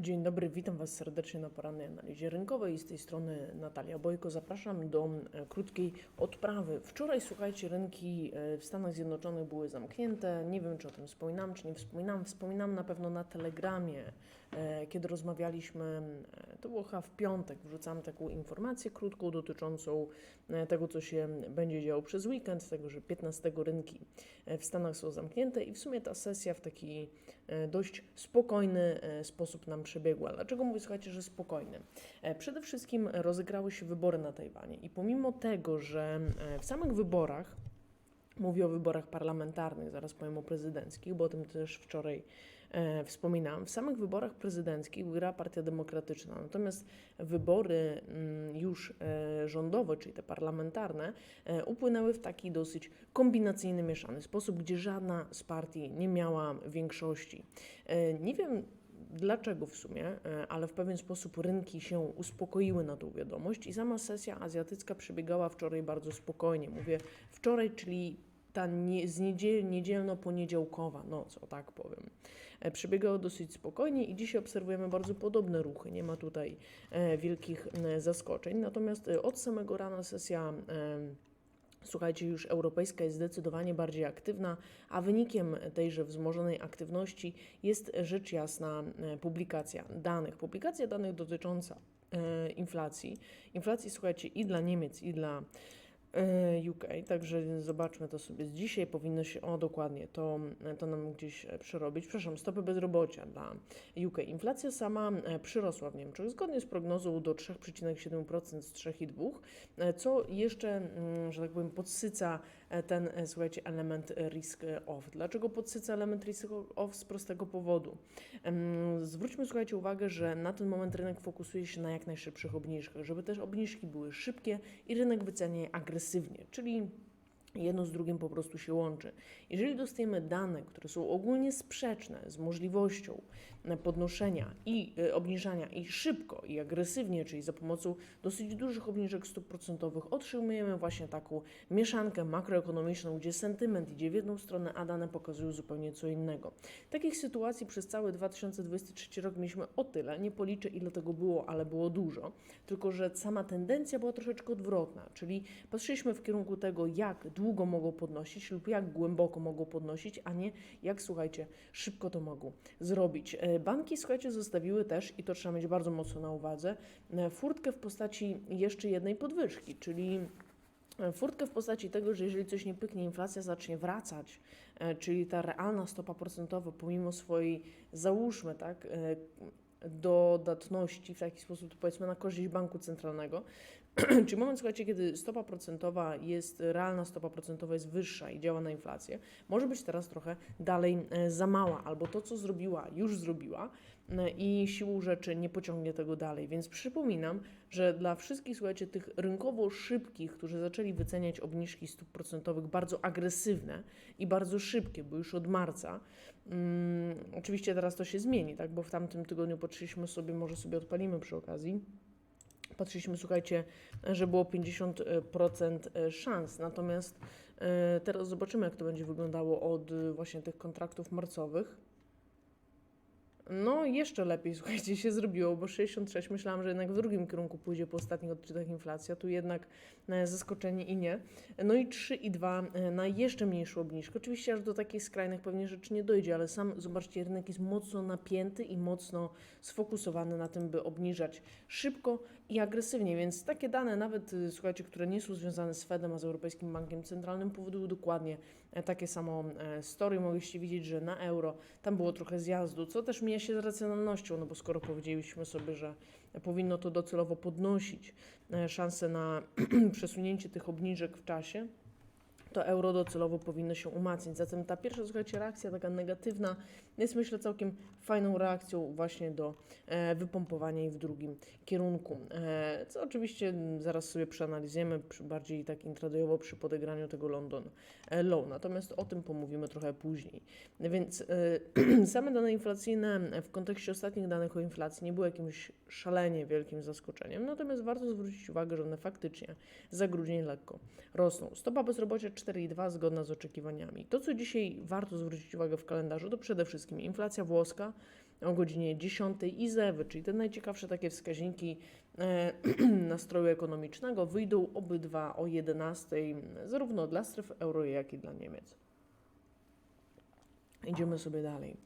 Dzień dobry, witam Was serdecznie na porannej analizie rynkowej. Z tej strony Natalia Bojko. Zapraszam do e, krótkiej odprawy. Wczoraj, słuchajcie, rynki e, w Stanach Zjednoczonych były zamknięte. Nie wiem, czy o tym wspominam, czy nie wspominam. Wspominam na pewno na Telegramie, e, kiedy rozmawialiśmy, to było chyba w piątek, wrzucam taką informację krótką dotyczącą tego, co się będzie działo przez weekend, tego, że 15 rynki w Stanach są zamknięte i w sumie ta sesja w taki dość spokojny sposób nam przebiegła. Dlaczego mówię, słuchajcie, że spokojny? E, Przede wszystkim rozegrały się wybory na Tajwanie i pomimo tego, że e, w samych wyborach Mówię o wyborach parlamentarnych, zaraz powiem o prezydenckich, bo o tym też wczoraj e, wspominałam. W samych wyborach prezydenckich wygrała Partia Demokratyczna, natomiast wybory mm, już e, rządowe, czyli te parlamentarne, e, upłynęły w taki dosyć kombinacyjny, mieszany sposób, gdzie żadna z partii nie miała większości. E, nie wiem, dlaczego w sumie, e, ale w pewien sposób rynki się uspokoiły na tą wiadomość i sama sesja azjatycka przebiegała wczoraj bardzo spokojnie. Mówię wczoraj, czyli ta nie, z niedziel, niedzielno-poniedziałkowa noc, o tak powiem, e, przebiegała dosyć spokojnie i dzisiaj obserwujemy bardzo podobne ruchy. Nie ma tutaj e, wielkich e, zaskoczeń. Natomiast e, od samego rana sesja e, Słuchajcie, już europejska jest zdecydowanie bardziej aktywna, a wynikiem tejże wzmożonej aktywności jest rzecz jasna e, publikacja danych. Publikacja danych dotycząca e, inflacji. Inflacji, słuchajcie, i dla Niemiec, i dla UK, także zobaczmy to sobie dzisiaj. Powinno się, o dokładnie, to, to nam gdzieś e, przerobić. Przepraszam, stopy bezrobocia dla UK. Inflacja sama e, przyrosła w Niemczech zgodnie z prognozą do 3,7% z 3,2%, e, co jeszcze, mm, że tak powiem, podsyca ten, e, słuchajcie, element e, risk off. Dlaczego podsyca element risk off? Z prostego powodu. Zwróćmy, słuchajcie, uwagę, że na ten moment rynek fokusuje się na jak najszybszych obniżkach, żeby też obniżki były szybkie i rynek wycenia je agresywnie, czyli jedno z drugim po prostu się łączy. Jeżeli dostajemy dane, które są ogólnie sprzeczne z możliwością e, podnoszenia i e, obniżania i szybko i agresywnie, czyli za pomocą dosyć dużych obniżek stóp procentowych, otrzymujemy właśnie taką mieszankę makroekonomiczną, gdzie sentyment idzie w jedną stronę, a dane pokazują zupełnie co innego. Takich sytuacji przez cały 2023 rok mieliśmy o tyle, nie policzę ile tego było, ale było dużo, tylko że sama tendencja była troszeczkę odwrotna, czyli patrzyliśmy w kierunku tego, jak długo mogą podnosić lub jak głęboko mogą podnosić, a nie jak, słuchajcie, szybko to mogą zrobić. E, Banki, słuchajcie, zostawiły też, i to trzeba mieć bardzo mocno na uwadze, e, furtkę w postaci jeszcze jednej podwyżki, czyli e, Furtkę w postaci tego, że jeżeli coś nie pyknie, inflacja zacznie wracać, czyli ta realna stopa procentowa, pomimo swojej, załóżmy, tak, dodatności w taki sposób, powiedzmy, na korzyść banku centralnego, czyli moment, słuchajcie, kiedy stopa procentowa jest, realna stopa procentowa jest wyższa i działa na inflację, może być teraz trochę dalej e, za mała, albo to, co zrobiła, już zrobiła e, i siłą rzeczy nie pociągnie tego dalej. Więc przypominam, że dla wszystkich, słuchajcie, tych rynkowo szybkich, którzy zaczęli wyceniać obniżki stóp procentowych bardzo agresywne i bardzo szybkie, bo już od marca, mm, oczywiście teraz to się zmieni, tak, bo w tamtym tygodniu patrzyliśmy sobie, może sobie odpalimy przy okazji, Patrzyliśmy, słuchajcie, że było 50% szans, natomiast e, teraz zobaczymy, jak to będzie wyglądało od e, właśnie tych kontraktów marcowych. No, jeszcze lepiej, słuchajcie, się zrobiło, bo 66 myślałam, że jednak w drugim kierunku pójdzie po ostatnich odczytach inflacja, tu jednak e, zaskoczenie i nie. No i 3 i 2 e, na jeszcze mniejszą obniżkę. Oczywiście aż do takich skrajnych pewnie rzeczy nie dojdzie, ale sam, zobaczcie, rynek jest mocno napięty i mocno sfokusowany na tym, by obniżać szybko i agresywnie, więc takie dane, nawet y, słuchajcie, które nie są związane z Fedem, a z Europejskim Bankiem Centralnym, powodują dokładnie e, takie samo e, story. Mogliście widzieć, że na euro tam było trochę zjazdu, co też mija się z racjonalnością, no bo skoro powiedzieliśmy sobie, że powinno to docelowo podnosić e, szanse na przesunięcie tych obniżek w czasie, to euro docelowo powinno się umacniać. Zatem ta pierwsza, słuchajcie, reakcja taka negatywna jest myślę całkiem fajną reakcją właśnie do e, wypompowania jej w drugim kierunku. E, co oczywiście zaraz sobie przeanalizujemy, przy, bardziej tak intradojowo przy podegraniu tego London e, Low. Natomiast o tym pomówimy trochę później. Więc e, same dane inflacyjne w kontekście ostatnich danych o inflacji nie były jakimś szalenie wielkim zaskoczeniem. Natomiast warto zwrócić uwagę, że one faktycznie za grudzień lekko rosną. Stopa bezrobocia 4,2 zgodna z oczekiwaniami. To, co dzisiaj warto zwrócić uwagę w kalendarzu, to przede wszystkim inflacja włoska o godzinie 10 IZEWY, czyli te najciekawsze takie wskaźniki e, nastroju ekonomicznego, wyjdą obydwa o 11, zarówno dla stref euro, jak i dla Niemiec. Idziemy sobie dalej.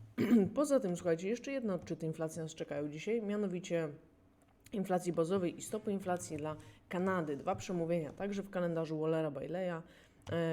Poza tym, słuchajcie, jeszcze jedne odczyty inflacji nas czekają dzisiaj, mianowicie inflacji bazowej i stopy inflacji dla Kanady. Dwa przemówienia, także w kalendarzu Wallera Baileya,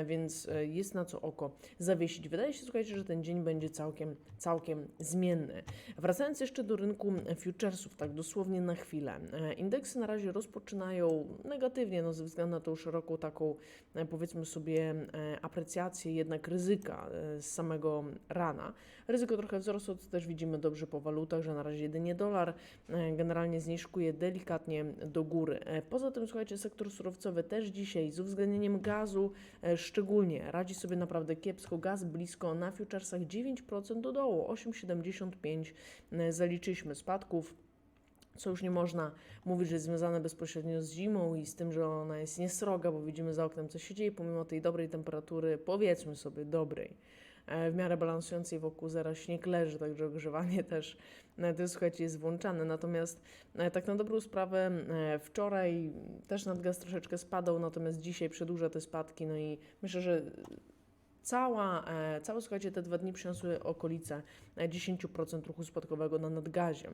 więc e, jest na co oko zawiesić. Wydaje się, słuchajcie, że ten dzień będzie całkiem, całkiem zmienny. Wracając jeszcze do rynku futuresów, tak dosłownie na chwilę. E, Indeksy na razie rozpoczynają negatywnie, no ze względu na tą szeroką taką, e, powiedzmy sobie, e, aprecjację jednak ryzyka e, z samego rana. Ryzyko trochę wzrosło, to też widzimy dobrze po walutach, że na razie jedynie dolar e, generalnie zniżkuje delikatnie do góry. E, Poza tym, słuchajcie, sektor surowcowy też dzisiaj z uwzględnieniem gazu e, szczególnie radzi sobie naprawdę kiepsko. Gaz blisko na futuresach 9% do dołu, 8,75 e, zaliczyliśmy spadków co już nie można mówić, że jest związane bezpośrednio z zimą i z tym, że ona jest niesroga, bo widzimy za oknem, co się dzieje, pomimo tej dobrej temperatury, powiedzmy sobie dobrej, e, w miarę balansującej wokół zera śnieg leży, także ogrzewanie też, e, to słuchajcie, jest włączane. Natomiast e, tak na dobrą sprawę e, wczoraj też nadgaz troszeczkę spadał, natomiast dzisiaj przedłuża te spadki, no i myślę, że Cała, e, całe, słuchajcie, te dwa dni przyniosły okolice e, 10% ruchu spadkowego na nadgazie,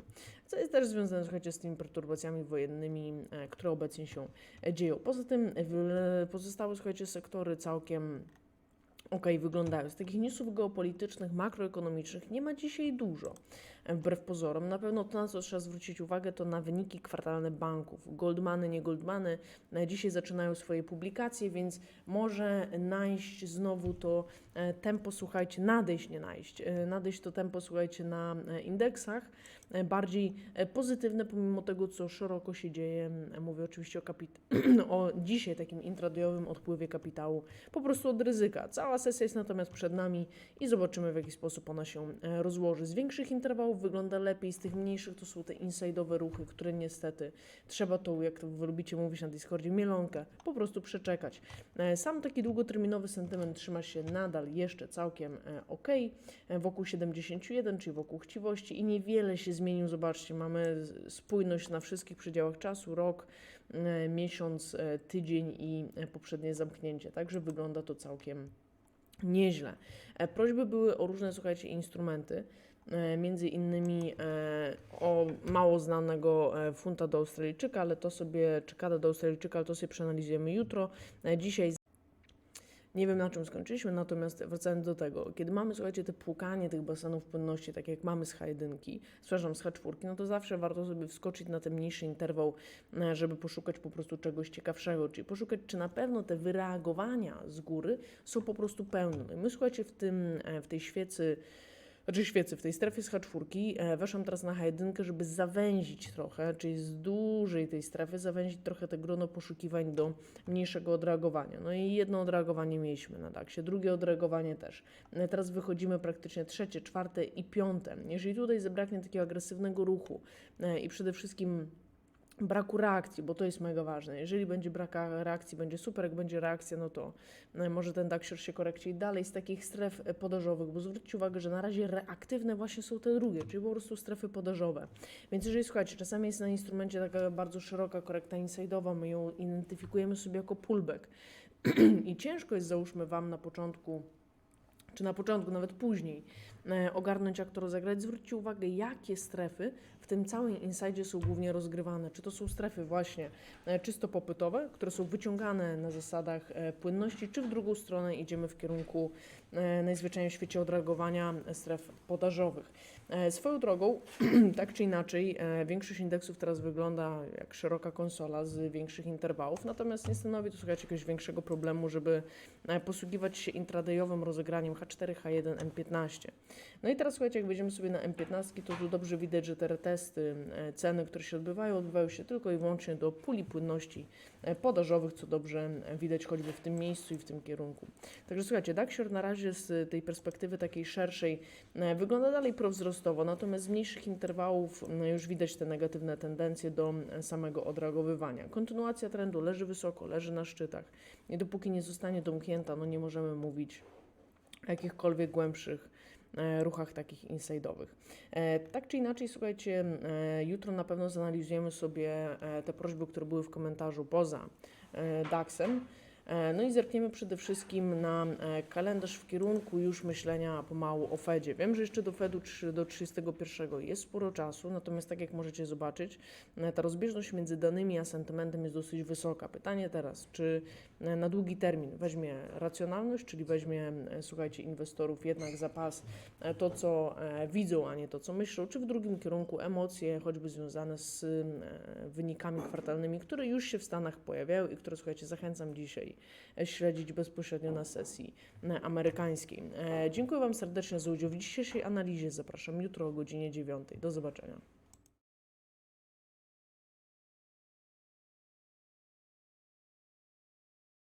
co jest też związane, słuchajcie, z tymi perturbacjami wojennymi, które obecnie się dzieją. Poza tym pozostałe, słuchajcie, sektory całkiem ok wyglądają. Z takich newsów geopolitycznych, makroekonomicznych nie ma dzisiaj dużo. Wbrew pozorom, na pewno to, na co trzeba zwrócić uwagę, to na wyniki kwartalne banków. Goldmany, nie Goldmany e, dzisiaj zaczynają swoje publikacje, więc może najść znowu to e, tempo, słuchajcie, nadejść, nie najść, e, nadejść to tempo, słuchajcie, na indeksach, bardziej e, pozytywne, pomimo tego, co szeroko się dzieje. Mówię oczywiście o, kapit- o dzisiaj takim intradayowym odpływie kapitału, po prostu od ryzyka. Cała sesja jest natomiast przed nami i zobaczymy, w jaki sposób ona się e, rozłoży. Z większych interwałów wygląda lepiej, z tych mniejszych to są te inside'owe ruchy, które niestety trzeba tą, jak to wy lubicie mówić na Discordzie, mielonkę po prostu przeczekać. E, Sam taki długoterminowy sentyment trzyma się nadal jeszcze całkiem ok, wokół 71, czyli wokół chciwości i niewiele się zmienił. Zobaczcie, mamy spójność na wszystkich przedziałach czasu, rok, e, miesiąc, e, tydzień i e, poprzednie zamknięcie. Także wygląda to całkiem nieźle. Prośby były o różne, słuchajcie, instrumenty. Między innymi o mało znanego funta do Australijczyka, ale to sobie, czy kada do Australijczyka, ale to sobie przeanalizujemy jutro. Dzisiaj nie wiem na czym skończyliśmy, natomiast wracając do tego, kiedy mamy, słuchajcie, te płukanie tych basenów płynności, tak jak mamy z H1, przepraszam, z H4, no to zawsze warto sobie wskoczyć na ten mniejszy interwał, e, żeby poszukać po prostu czegoś ciekawszego, czyli poszukać, czy na pewno te wyreagowania z góry są po prostu pełne. No my, słuchajcie, w, tym, e, w tej świecy, znaczy świecy, w tej strefie z H4 e, weszłam teraz na H1, żeby zawęzić trochę, czyli z dużej tej strefy zawęzić trochę te grono poszukiwań do mniejszego odreagowania. No i jedno odreagowanie mieliśmy na DAX-ie, drugie odreagowanie też. E, Teraz wychodzimy praktycznie trzecie, czwarte i piąte. Jeżeli tutaj zabraknie takiego agresywnego ruchu e, i przede wszystkim braku reakcji, bo to jest mega ważne. Jeżeli będzie brak reakcji, będzie super, jak będzie reakcja, no to e, może ten DAX się korekcie i dalej z takich stref e, podażowych, bo zwróćcie uwagę, że na razie reaktywne właśnie są te drugie, czyli po prostu strefy podażowe. Więc jeżeli słuchajcie, czasami jest na instrumencie taka bardzo szeroka korekta inside'owa, my ją identyfikujemy sobie jako pullback i ciężko jest załóżmy Wam na początku czy na początku, nawet później, e, ogarnąć, jak to rozegrać. Zwróćcie uwagę, jakie strefy w tym całym insajdzie są głównie rozgrywane. Czy to są strefy właśnie e, czysto popytowe, które są wyciągane na zasadach e, płynności, czy w drugą stronę idziemy w kierunku najzwyczajniej w świecie odreagowania stref podażowych. Swoją drogą, tak czy inaczej, większość indeksów teraz wygląda jak szeroka konsola z większych interwałów, natomiast nie stanowi to słuchajcie jakiegoś większego problemu, żeby posługiwać się intradayowym rozegraniem H4, H1, M15. No i teraz słuchajcie, jak wejdziemy sobie na M15, to tu dobrze widać, że te retesty, e, ceny, które się odbywają, odbywają się tylko i wyłącznie do puli płynności e, podażowych, co dobrze e, widać choćby w tym miejscu i w tym kierunku. Także słuchajcie, Daxior na razie z tej perspektywy takiej szerszej wygląda dalej prowzrostowo, natomiast z mniejszych interwałów już widać te negatywne tendencje do samego odreagowywania. Kontynuacja trendu leży wysoko, leży na szczytach i dopóki nie zostanie domknięta, no nie możemy mówić jakichkolwiek głębszych e, ruchach takich inside'owych. E, Tak czy inaczej, słuchajcie, e, jutro na pewno zanalizujemy sobie te prośby, które były w komentarzu poza DAX-em. E, No i zerkniemy przede wszystkim na e, kalendarz w kierunku już myślenia pomału o Fedzie. Wiem, że jeszcze do Fedu do 31 jest sporo czasu, natomiast tak jak możecie zobaczyć, e, ta rozbieżność między danymi a sentymentem jest dosyć wysoka. Pytanie teraz, czy na długi termin weźmie racjonalność, czyli weźmie, słuchajcie, inwestorów jednak za pas to, co widzą, a nie to, co myślą, czy w drugim kierunku emocje, choćby związane z wynikami kwartalnymi, które już się w Stanach pojawiają i które, słuchajcie, zachęcam dzisiaj e, śledzić bezpośrednio na sesji amerykańskiej. E, Dziękuję Wam serdecznie za udział w dzisiejszej analizie. Zapraszam jutro o godzinie 9. Do zobaczenia.